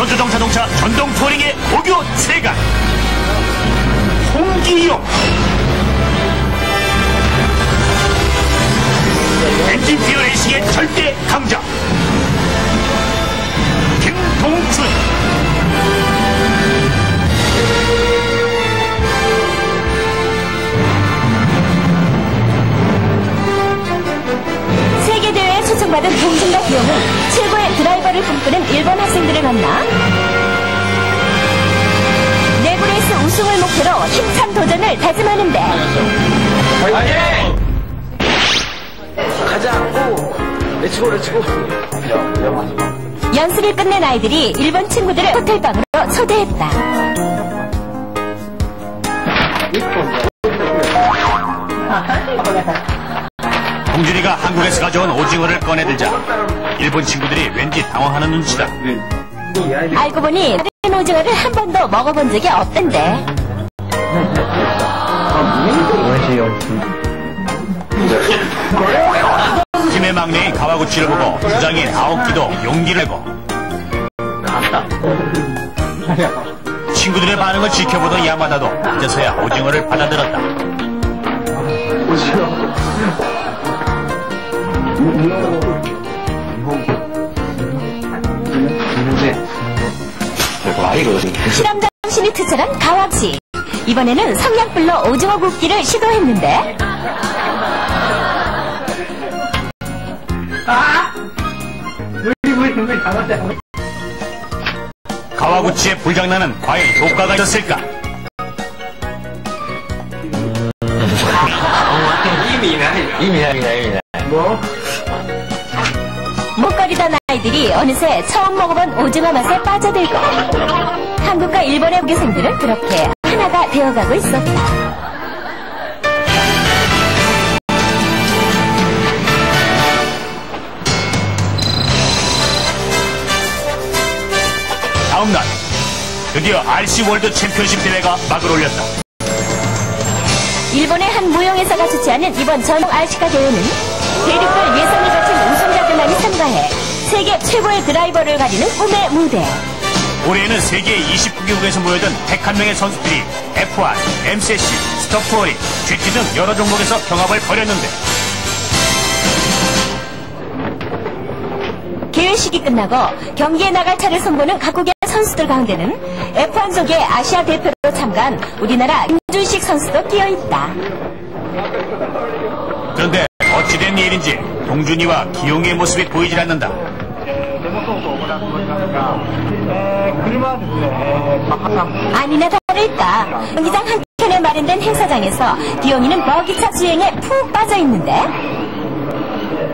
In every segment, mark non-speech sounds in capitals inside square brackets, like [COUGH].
저조정 자동차 전동 투어링의 고교 세간. 홍기용. 엔진 피어 레이싱의 절대 강자. 김동준 세계대회에 초청받은 동준과 기용은 드라이버를 꿈꾸는 일본 학생들을 만나 내부레이스 우승을 목표로 힘찬 도전을 다짐하는데. 가자 고 렛츠고 렛츠고. 연습을 끝낸 아이들이 일본 친구들을 호텔방으로 초대했다. 동준이가 한국에서 가져온 오징어를 꺼내들자. 일본 친구들이 왠지 당황하는 눈치다. 알고 보니 다른 오징어를 한 번도 먹어본 적이 없던데. 팀의 막내인 가와구치를 보고 부장인 아오키도 용기를 내고 친구들의 반응을 지켜보던 야마다도 이제서야 오징어를 받아들었다 실험 정신이 투철한 가와치. 이번에는 성냥불로 오징어 굽기를 시도했는데 가와구치의 불장난은 과연 효과가 있었을까 [LAUGHS] 목거리던 아이들이 어느새 처음 먹어본 오징어 맛에 빠져들고 한국과 일본의 고교생들은 그렇게 하나가 되어가고 있었다. 다음 날 드디어 RC 월드 챔피언십 대회가 막을 올렸다 일본의 한 무용회사가 주최하는 이번 전국 RC카 대회는 대륙별 예선을 거친 우승자들만이 참가해 세계 최고의 드라이버를 가리는 꿈의 무대. 올해에는 세계 29개국에서 모여든 101명의 선수들이 F1, MCC, 스톱투어링, GT 등 여러 종목에서 경합을 벌였는데 개회식이 끝나고 경기에 나갈 차를 선보는 각국의 선수들 가운데는 F1 속의 아시아 대표로 참가한 우리나라 김준식 선수도 끼어있다. 그런데 어찌된 일인지 동준이와 기용의 모습이 보이질 않는다. 아니나 다를까 경기장 한켠에 마련된 행사장에서 기용이는 버기차 주행에 푹 빠져있는데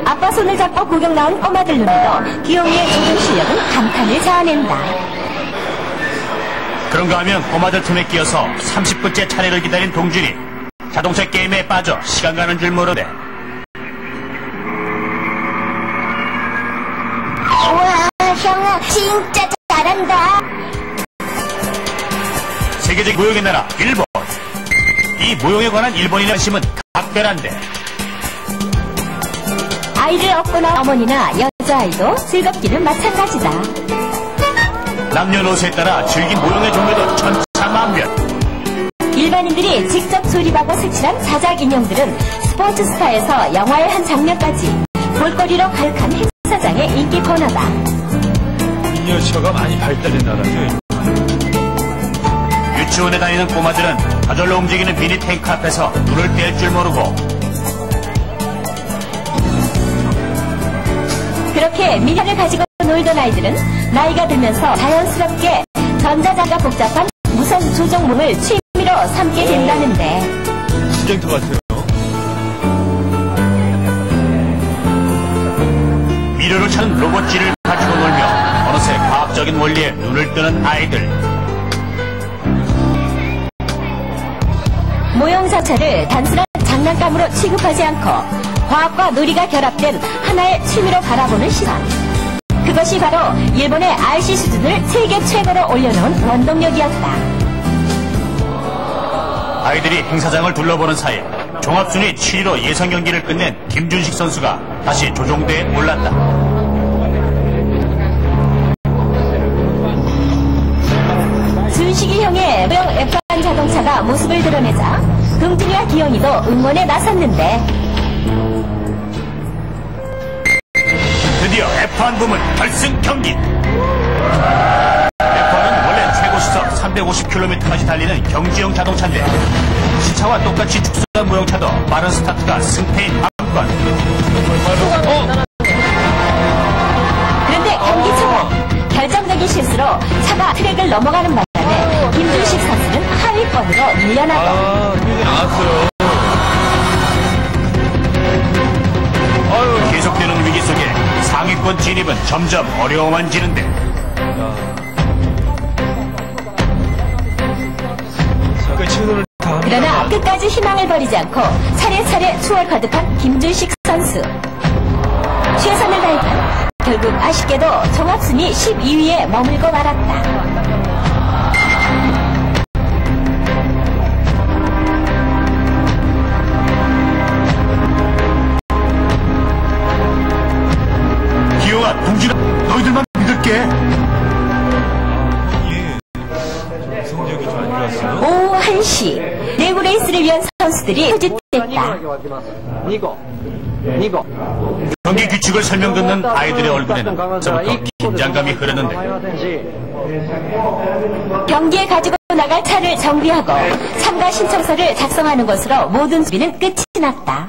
아빠 손을 잡고 구경 나온 꼬마들 눈에도 기용이의 조종 실력은 감탄을 자아낸다. 그런가 하면 꼬마들 틈에 끼어서 30분째 차례를 기다린 동준이 자동차 게임에 빠져 시간 가는 줄 모르네. 우와 형아 진짜 잘한다. 세계적 무용의 나라 일본. 이 무용에 관한 일본인의 관심은 각별한데 아이를 얻고 나온 어머니나 여자아이도 즐겁기는 마찬가지다. 남녀노소에 따라 즐긴 무용의 종류도 천차만별. 일반인들이 직접 조립하고 색칠한 자작 인형들은 스포츠 스타에서 영화의 한 장면까지 볼거리로 가득한 행사장의 인기 코너다. 미니어처가 많이 발달된 나라죠. 유치원에 다니는 꼬마들은 저절로 움직이는 미니 탱크 앞에서 눈을 뗄 줄 모르고 그렇게 미련을 가지고 놀던 아이들은 나이가 들면서 자연스럽게 전자장과 복잡한 무선 조종몽을 취미로 삼게 된다는데 전쟁터 같아요. 미래로 차는 로봇지를 가지고 놀며 어느새 과학적인 원리에 눈을 뜨는 아이들. 모형 자체를 단순한 장난감으로 취급하지 않고 과학과 놀이가 결합된 하나의 취미로 바라보는 시선. 그것이 바로 일본의 RC 수준을 세계 최고로 올려놓은 원동력이었다. 아이들이 행사장을 둘러보는 사이 종합순위 7위로 예선 경기를 끝낸 김준식 선수가 다시 조종대에 올랐다. 이렇게 소형 F1 자동차가 모습을 드러내자 동준이와 기영이도 응원에 나섰는데 드디어 F1 부문 결승 경기. F1은 원래 최고 시속 350km까지 달리는 경주용 자동차인데 시차와 똑같이 축소한 무용차도 빠른 스타트가 승패인 관건. 그런데 경기 초반 결정적인 실수로 차가 트랙을 넘어가는 바람에 김준식 선수는 하위권으로 밀려나고 아, 나왔어요. 상위권 진입은 점점 어려워만지는데. 그러나 끝까지 희망을 버리지 않고 차례차례 추월 거듭한 김준식 선수 최선을 다했던 결국 아쉽게도 종합순위 12위에 머물고 말았다 성적이 좀 안 좋았어요. 오후 1시 레고레이스를 위한 선수들이 소집됐다. 니고 니고 경기 규칙을 설명듣는 아이들의 얼굴에는 저부터 긴장감이 흐르는데 경기에 가지고 나갈 차를 정비하고 참가 신청서를 작성하는 것으로 모든 준비는 끝이 났다.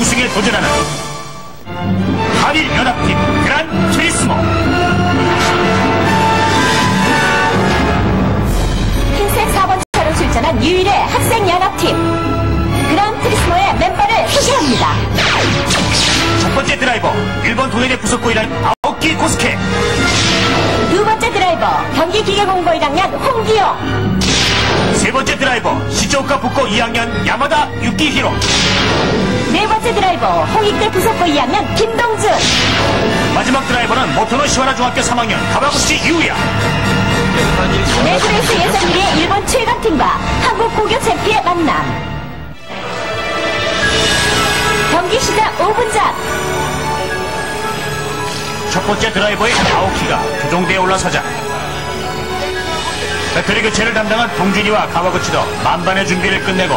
우승에 도전하는 한일 연합팀 그란 트리스모. 흰색 4번 차로 출전한 유일의 학생 연합팀 그란 트리스모의 멤버를 소개합니다 첫 번째 드라이버 일본 도현의 부속고 일하는 아오키 고스케. 두 번째 드라이버 경기기계공고 1학년 홍기용 세 번째 드라이버 시조오카 북고 2학년 야마다 유키히로. 네 번째 드라이버 홍익대 부속고 2학년 김동준 마지막 드라이버는 모토노 시와라 중학교 3학년 가바구치 유야. 레그레이스 예선 1위의 일본 최강팀과 한국 고교 챔피의 만남 경기 시작 5분 전첫 번째 드라이버의 아오키가 교정대에 올라서자 배터리 교체를 담당한 동준이와 가와구치도 만반의 준비를 끝내고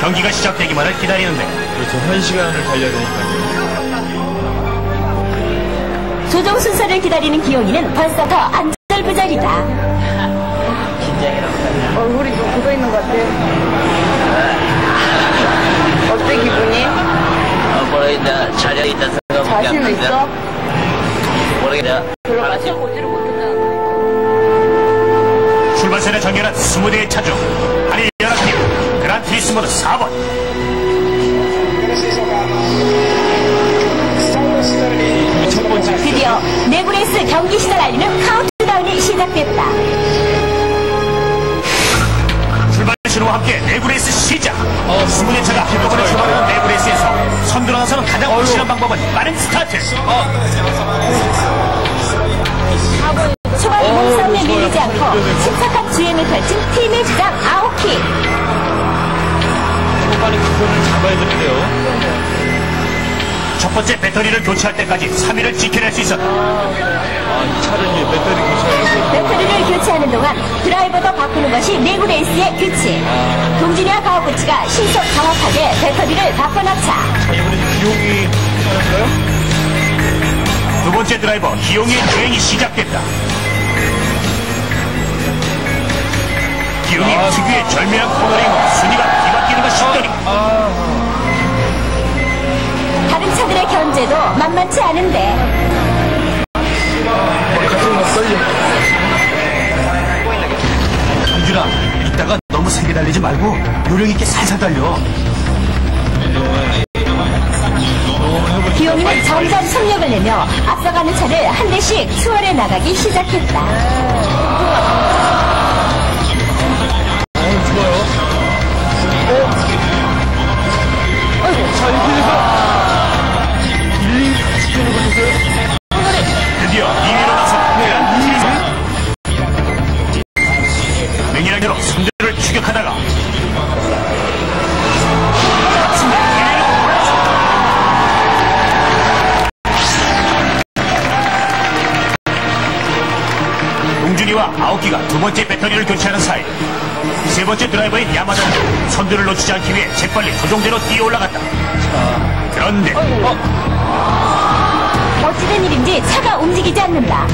경기가 시작되기만을 기다리는데 그렇죠. 한 시간을 달려야 되니까요. 조정 순서를 기다리는 기용이는 벌써 더 안절부절이다 얼굴이 좀 굳어 있는 것 같아. 어때 기분이? 어, 모르겠다. 자리에 있다 생각밖에 안 자신. 있어? 모르겠다. 별로 맞춰 못했잖아. 출발선에 정렬한 20대의 차중 한일 연합팀 그란트리스모드 4번. 첫 번째 드디어 내구레이스 경기 시작 알리는 카운트다운이 시작됐다. 출발 신호와 함께 내구레이스 시작. 20대 차가 한꺼번에 출발하는 내구레이스에서 선두로 나서는 가장 확실한 방법은 빠른 스타트. 초반 몸싸움에 밀리지 않고 침착한 주행을 펼친 팀의 주장 아오키 초반에 기선을 잡아야 되는데요. 첫 번째 배터리를 교체할 때까지 3위를 지켜낼 수 있었다 아, 이 차를 이제 배터리 교체하려고. 배터리를 교체하는 동안 드라이버도 바꾸는 것이 내구레이스의 규칙 동진이와 가오구치가 신속 정확하게 배터리를 바꿔놓자 자, 이번엔 비용이 하는가요? 두 번째 드라이버 기용의 주행이 시작됐다. 기용이 아, 특유의 절묘한 코너링으로 순위가 뒤바뀌는 것 싶더니 아, 다른 차들의 견제도 만만치 않은데. 강준아 이따가 너무 세게 달리지 말고 요령 있게 살살 달려. 기용이 기영이는 점점 속력을 내며 앞서가는 차를 한 대씩 추월해 나가기 시작했다. 자, 이렇게 돼서 1, 2 시켜놓고 있어요. 드디어 2위로 나선 대한 김희선. 맹일하게로 선두를 추격하다가 마침내 1위로 올라섰다. 동준이와 아오키가 두 번째 배터리를 교체하는 사이 세 번째 드라이버인 야마다는 선두를 놓치지 않기 위해 재빨리 조종대로 뛰어 올라갔다. 그런데 어찌된 일인지 차가 움직이지 않는다.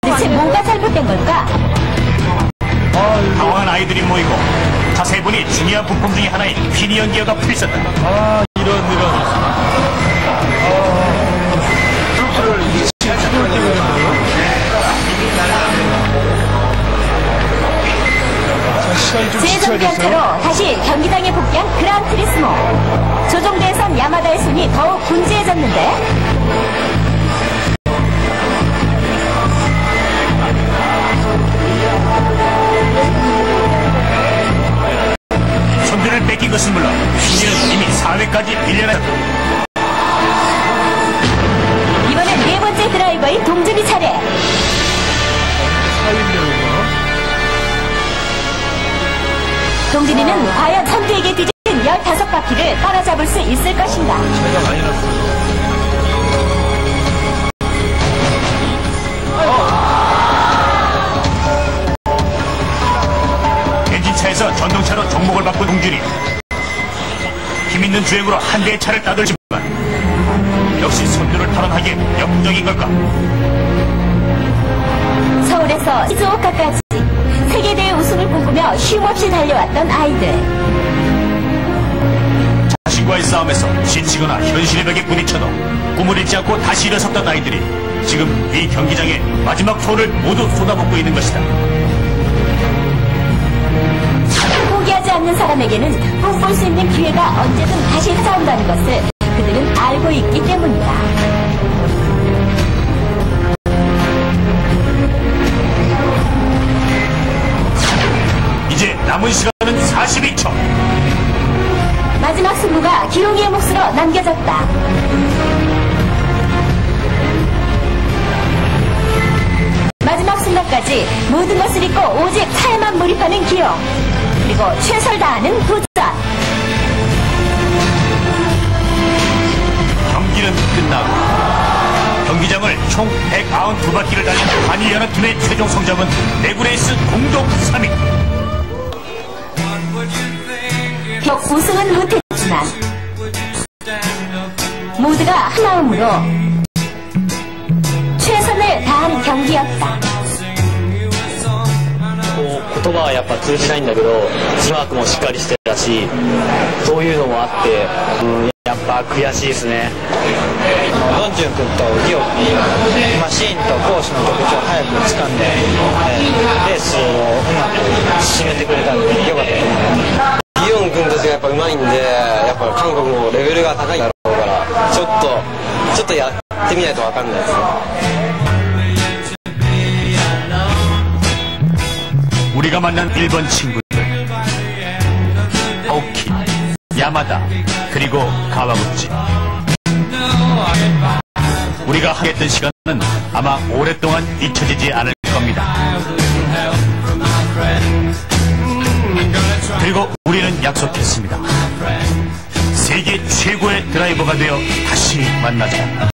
도대체 뭐가 잘못된 걸까? 당황한 아이들이 모이고 자세히 보니 중요한 부품 중에 하나인 피니언 기어가 풀렸다. 아, 이런, 이런. 재정비한차로 다시 경기장에 복귀한 그란 트리스모. 조종대에선 야마다의 손이 더욱 분주해졌는데 주행으로 한 대의 차를 따돌지만 역시 선두를 탈환하기에 역부족인 걸까? 서울에서 시즈오카까지 세계대회 우승을 꿈꾸며 쉼없이 달려왔던 아이들. 자신과의 싸움에서 지치거나 현실의 벽에 부딪혀도 꿈을 잃지 않고 다시 일어섰던 아이들이 지금 이 경기장에 마지막 소를 모두 쏟아붓고 있는 것이다. 않는 사람에게는 꿈꿀 수 있는 기회가 언제든 다시 찾아온다는 것을 그들은 알고 있기 때문이다. 이제 남은 시간은 42초. 마지막 승부가 기용이의 몫으로 남겨졌다. 마지막 순간까지 모든 것을 잊고 오직 차에만 몰입하는 기용. 그리고 최선을 다하는 도전. 경기는 끝나고 경기장을 총 192바퀴를 달린 한일연합 팀의 최종 성적은 레그레이스 공동 3위. 비록 우승은 못했지만 모두가 한마음으로 やっぱ通じないんだけどチームワークもしっかりしてたしそういうのもあって、うん、やっぱ悔しいですね。ドンジュン君とギオマシーンと攻守の特徴を早く掴んで、レースをうまく進めてくれたんでよかったと思います。イオン君たちがやっぱ上手いんでやっぱ韓国もレベルが高いだろうからちょっとちょっとやってみないと分かんないですね。 만난 일본 친구들. 아오키, 야마다, 그리고 가와구치. 우리가 했던 시간은 아마 오랫동안 잊혀지지 않을 겁니다. 그리고 우리는 약속했습니다. 세계 최고의 드라이버가 되어 다시 만나자